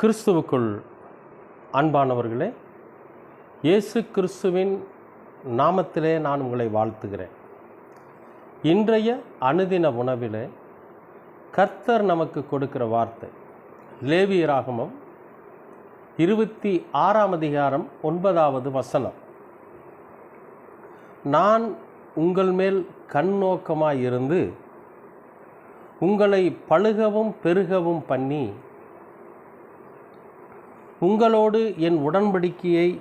கிறிஸ்துவுக்குள் அன்பானவர்களே இயேசு கிறிஸ்துவின் நாமத்திலே நான் உங்களை வாழ்த்துகிறேன். இன்றைய அனுதின உணவிலே கர்த்தர் நமக்கு கொடுக்கிற வார்த்தை லேவியராகமம் இருபத்தி ஆறாம் அதிகாரம் ஒன்பதாவது வசனம். நான் உங்கள் மேல் கண்ணோக்கமாக இருந்து உங்களை பழுகவும் பெருகவும் பண்ணி உங்களோடு என் உடன்படிக்கையை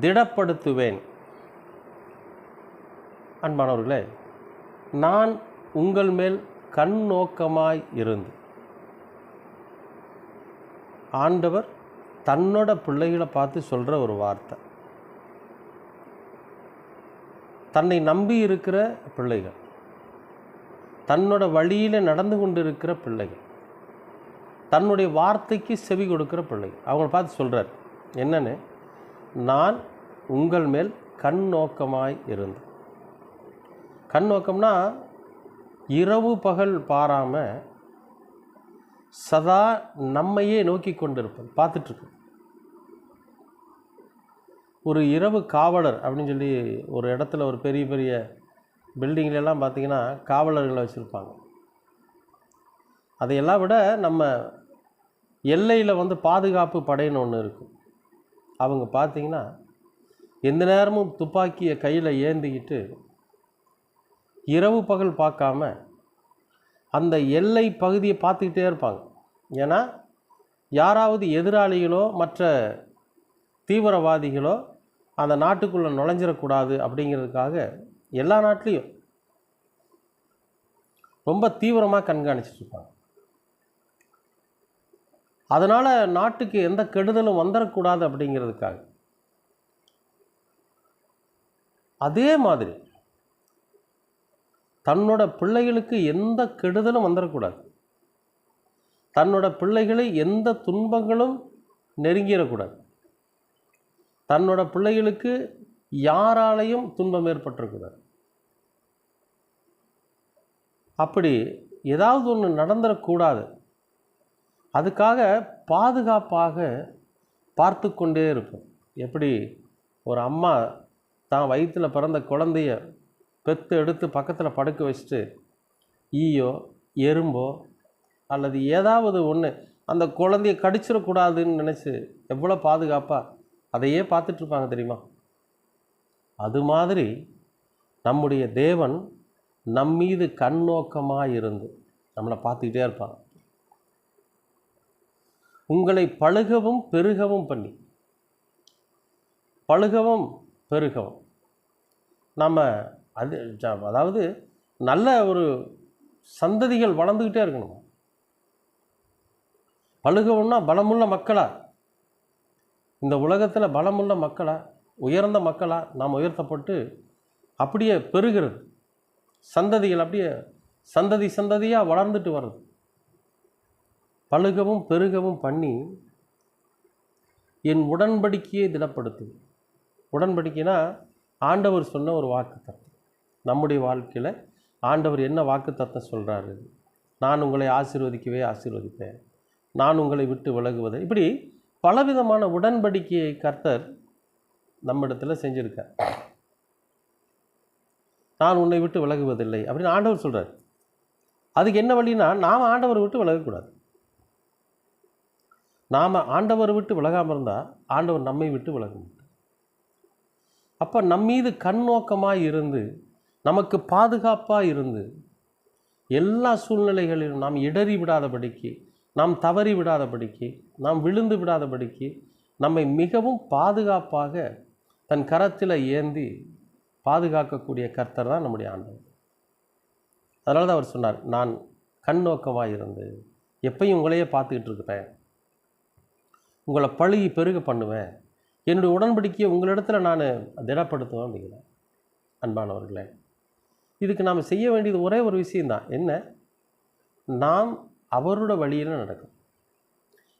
திடப்படுத்துவேன். அன்பானவர்களே நான் உங்கள் மேல் கண் நோக்கமாய் இருந்து. ஆண்டவர் தன்னோட பிள்ளைகளை பார்த்து சொல்கிற ஒரு வார்த்தை. தன்னை நம்பி இருக்கிற பிள்ளைகள் தன்னோட வழியில் நடந்து கொண்டிருக்கிற பிள்ளைகள் தன்னுடைய வார்த்தைக்கு செவி கொடுக்குற பிள்ளை. அவங்கள பார்த்து சொல்கிறார் என்னன்னு? நான் உங்கள் மேல் கண் நோக்கமாய் இருந்தேன். கண் நோக்கம்னா இரவு பகல் பாராமல் சதா நம்மையே நோக்கி கொண்டிருப்பது பார்த்துட்ருக்கு. ஒரு இரவு காவலர் அப்படின்னு சொல்லி ஒரு இடத்துல ஒரு பெரிய பெரிய பில்டிங்லெல்லாம் பார்த்தீங்கன்னா காவலர்களை வச்சுருப்பாங்க. அதையெல்லாம் விட நம்ம எல்லையில் வந்து பாதுகாப்பு படைன்னு ஒன்று இருக்கும் அவங்க பார்த்தீங்கன்னா எந்த நேரமும் துப்பாக்கியை கையில் ஏந்திக்கிட்டு இரவு பகல் பார்க்காம அந்த எல்லை பகுதியை பார்த்துக்கிட்டே இருப்பாங்க. ஏன்னா யாராவது எதிராளிகளோ மற்ற தீவிரவாதிகளோ அந்த நாட்டுக்குள்ளே நுழைஞ்சிடக்கூடாது அப்படிங்கிறதுக்காக எல்லா நாட்டிலையும் ரொம்ப தீவிரமாக கண்காணிச்சிட்டு இருப்பாங்க. அதனால் நாட்டுக்கு எந்த கெடுதலும் வந்துடக்கூடாது அப்படிங்கிறதுக்காக. அதே மாதிரி தன்னோட பிள்ளைகளுக்கு எந்த கெடுதலும் வந்துடக்கூடாது தன்னோட பிள்ளைகளை எந்த துன்பங்களும் நெருங்கிடக்கூடாது தன்னோட பிள்ளைகளுக்கு யாராலையும் துன்பம் ஏற்பட்டிருக்கூடாது அப்படி ஏதாவது ஒன்று நடந்துடக்கூடாது அதுக்காக பாதுகாப்பாக பார்த்து கொண்டே இருக்கும் எப்படி? ஒரு அம்மா தான் வயிற்றில் பிறந்த குழந்தைய பெத்து எடுத்து பக்கத்தில் படுக்க வச்சுட்டு ஈயோ எறும்போ அல்லது ஏதாவது ஒன்று அந்த குழந்தைய கடிச்சிடக்கூடாதுன்னு நினச்சி எவ்வளோ பாதுகாப்பாக அதையே பார்த்துட்ருப்பாங்க தெரியுமா? அது மாதிரி நம்முடைய தேவன் நம்மீது கண்ணோக்கமாக இருந்து நம்மளை பார்த்துக்கிட்டே இருப்பான். உங்களை பழுகவும் பெருகவும் பண்ணி. பழுகவும் பெருகவும். நம்ம அது அதாவது நல்ல ஒரு சந்ததிகள் வளர்ந்துக்கிட்டே இருக்கணும்? பழுகவும்னா பலமுள்ள மக்களாக இந்த உலகத்தில் பலமுள்ள மக்களாக உயர்ந்த மக்களாக நாம் உயர்த்தப்பட்டு அப்படியே பெருகிறது. சந்ததிகள் அப்படியே சந்ததி சந்ததியாக வளர்ந்துட்டு வருது பழுகவும் பெருகவும் பண்ணி என் உடன்படிக்கையை திடப்படுத்துது உடன்படிக்கைனா ஆண்டவர் சொன்ன ஒரு வாக்கு நம்முடைய வாழ்க்கையில் ஆண்டவர் என்ன வாக்கு தத்துவம் சொல்கிறாரு நான் உங்களை ஆசீர்வதிக்கவே ஆசீர்வதிப்பேன். நான் உங்களை விட்டு விலகுவதை. இப்படி பலவிதமான உடன்படிக்கையை கர்த்தர் நம்மிடத்தில் செஞ்சுருக்கார். நான் உன்னை விட்டு விலகுவதில்லை அப்படின்னு ஆண்டவர் சொல்கிறார் அதுக்கு என்ன வழினா நாம் ஆண்டவரை விட்டு விலகக்கூடாது. நாம் ஆண்டவரை விட்டு விலகாமல் இருந்தால் ஆண்டவர் நம்மை விட்டு விலக மாட்டார் அப்போ நம்மீது கண்ணோக்கமாக இருந்து நமக்கு பாதுகாப்பாக இருந்து எல்லா சூழ்நிலைகளிலும் நாம் இடறி விடாதபடிக்கு நாம் தவறி விடாதபடிக்கு நாம் விழுந்து விடாதபடிக்கு நம்மை மிகவும் பாதுகாப்பாக தன் கரத்தில் ஏந்தி பாதுகாக்கக்கூடிய கர்த்தர் தான் நம்முடைய ஆண்டவர். அதனால தான் அவர் சொன்னார் நான் கண்ணோக்கமாக இருந்து எப்பையும் உங்களையே பார்த்துக்கிட்டு இருக்கிறேன். உங்களை பழுகி பெருக பண்ணுவேன். என்னுடைய உடன்படிக்கையை உங்களிடத்தில் நான் திடப்படுத்துவேன் அப்படிங்கிறேன் அன்பானவர்களே இதுக்கு நாம் செய்ய வேண்டியது ஒரே ஒரு விஷயந்தான் என்ன? நாம் அவரோட வழியில் நடக்கும்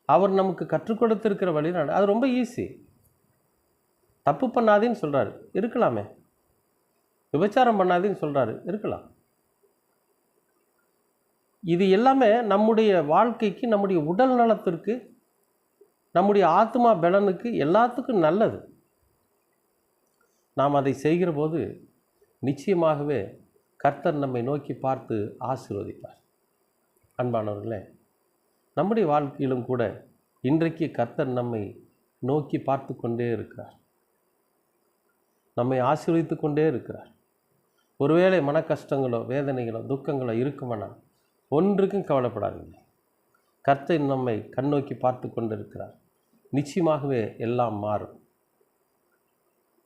அவர் நமக்கு கற்றுக் கொடுத்திருக்கிற வழியில் நட அது ரொம்ப ஈஸி தப்பு பண்ணாதேன்னு சொல்கிறாரு இருக்கலாமே. விபச்சாரம் பண்ணாதேன்னு சொல்கிறாரு இருக்கலாம். இது எல்லாமே நம்முடைய வாழ்க்கைக்கு நம்முடைய உடல் நலத்திற்கு நம்முடைய ஆத்மா பலனுக்கு எல்லாத்துக்கும் நல்லது. நாம் அதை செய்கிற போது நிச்சயமாகவே கர்த்தர் நம்மை நோக்கி பார்த்து ஆசீர்வதிப்பார். அன்பானவர்களே நம்முடைய வாழ்க்கையிலும் கூட இன்றைக்கு கர்த்தர் நம்மை நோக்கி பார்த்து கொண்டே இருக்கிறார். நம்மை ஆசீர்வதித்து கொண்டே இருக்கிறார். ஒருவேளை மன கஷ்டங்களோ வேதனைகளோ துக்கங்களோ இருக்குமானால் ஒன்றுக்கும் கவலைப்படாதீங்க. கர்த்தர் நம்மை கண்ணோக்கி பார்த்து கொண்டிருக்கிறார். நிச்சயமாகவே எல்லாம் மாறும்.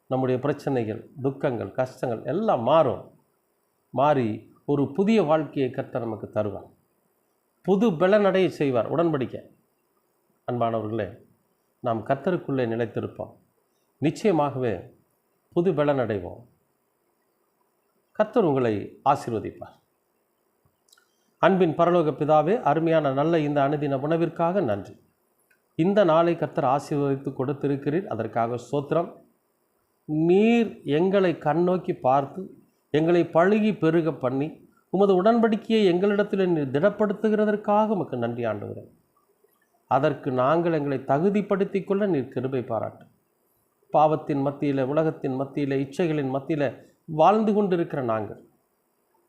நம்முடைய பிரச்சனைகள் துக்கங்கள் கஷ்டங்கள் எல்லாம் மாறும். மாறி ஒரு புதிய வாழ்க்கையை கர்த்தர் நமக்கு தருவார். புது பலனடைய செய்வார். உடன்படிக்கை. அன்பானவர்களே நாம் கர்த்தருக்குள்ளே நிலைத்திருப்போம். நிச்சயமாகவே புது பலனடைவோம். கர்த்தர் உங்களை ஆசீர்வதிப்பார். அன்பின் பரலோக பிதாவே அருமையான நல்ல இந்த அனுதின உணவிற்காக நன்றி. இந்த நாளை கர்த்தர் ஆசீர்வதித்து கொடுத்திருக்கிறீர். அதற்காக சோத்திரம் நீர் எங்களை கண்ணோக்கி பார்த்து எங்களை பழுகி பெருக பண்ணி உமது உடன்படிக்கையை எங்களிடத்தில் நீர் திடப்படுத்துகிறதற்காக உமக்கு நன்றி ஆண்டுகிறேன் அதற்கு நாங்கள் எங்களை தகுதிப்படுத்தி கொள்ள நீர் கிருபை பாராட்டு. பாவத்தின் மத்தியில் உலகத்தின் மத்தியில் இச்சைகளின் மத்தியில் வாழ்ந்து கொண்டிருக்கிற நாங்கள்.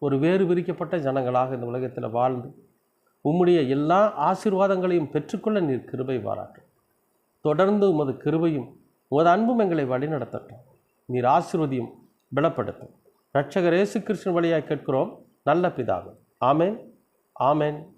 ஒரு வேறு விரிக்கப்பட்ட ஜனங்களாக இந்த உலகத்தில் வாழ்ந்து உம்முடைய எல்லா ஆசீர்வாதங்களையும் பெற்றுக்கொள்ள நீர் கிருபை பாராட்டும் தொடர்ந்து உமது கிருபையும் உமது அன்பும் எங்களை வழிநடத்தட்டும். நீர் ஆசிர்வதியும் பலப்படுத்தும். இரட்சகர் இயேசு கிருஷ்ணன் வழியாக கேட்கிறோம். நல்ல பிதாவே. ஆமேன். ஆமேன்.